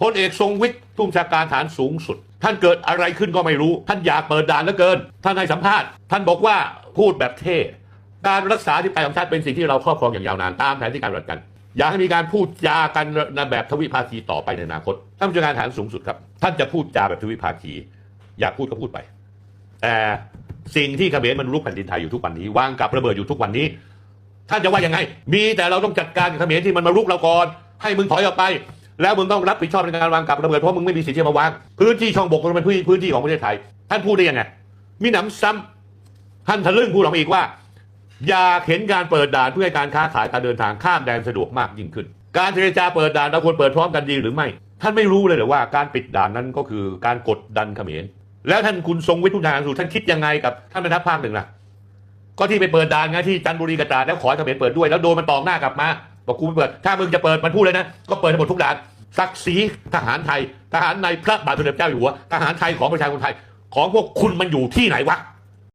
พลเอกทรงวิทย์ทุ่งชาการฐานสูงสุด ท่านเกิดอะไรขึ้นก็ไม่รู้ ท่านอยากเปิดด่านเหลือเกิน ท่านให้สัมภาษณ์ ท่านบอกว่าพูดแบบเท่การรักษาที่ไตของชาติเป็นสิ่งที่เราครอบครองอย่างยาวนานตามแผนที่การปฏิบัติกัน อยากให้มีการพูดจากันในแบบทวิภาคีต่อไปในอนาคตท่านผู้จัดการฐานสูงสุดครับ ท่านจะพูดจาแบบทวิภาคี อยากพูดก็พูดไปแต่สิ่งที่เขมรมันรุกแผ่นดินไทยอยู่ทุกวันนี้วางกับระเบิดอยู่ทุกวันนี้ ท่านจะว่ายังไง มีแต่เราต้องจัดการกับเขมรที่มันมารุกเราก่อนให้มึงถอยออกไป แล้วมึงต้องรับผิดชอบในการวางกับระเบิดเพราะมึงไม่มีสิทธิ์ที่จะมาวาง พื้นที่ช่องบกมันเป็นพื้นที่ของประเทศไทย ท่านพูดได้ยังไง มีหนำซ้ำท่านทะลึ่งพูดออกมาอีกว่า อย่าเห็นการเปิดด่านเพื่อให้การค้าขายการเดินทางข้ามแดนสะดวกมากยิ่งขึ้น การเจรจาเปิดด่านเราควรเปิดพร้อมกันดีหรือไม่ ท่านไม่รู้เลยหรือว่าการปิดด่านนั้นก็คือการกดดันเขมร แล้วท่านคุณทรงวิทุนางสูท่านคิดยังไงกับท่านแม่ทัพภาคหนึ่งล่ะก็ที่ไปเปิดด่านไงที่จันทบุรีกระตาดแล้วขอให้เขมรเปิดด้วยแล้วโดนมันตอกหน้ากลับมา บอกกูไม่เปิด ถ้ามึงจะเปิดมันพูดเลยนะ ก็เปิดให้หมดทุกด่านศักดิ์ศรีทหารไทย ทหารในพระบาทสมเด็จเจ้าอยู่หัว ทหารไทยของประชาชนไทย ของพวกคุณมันอยู่ที่ไหนวะ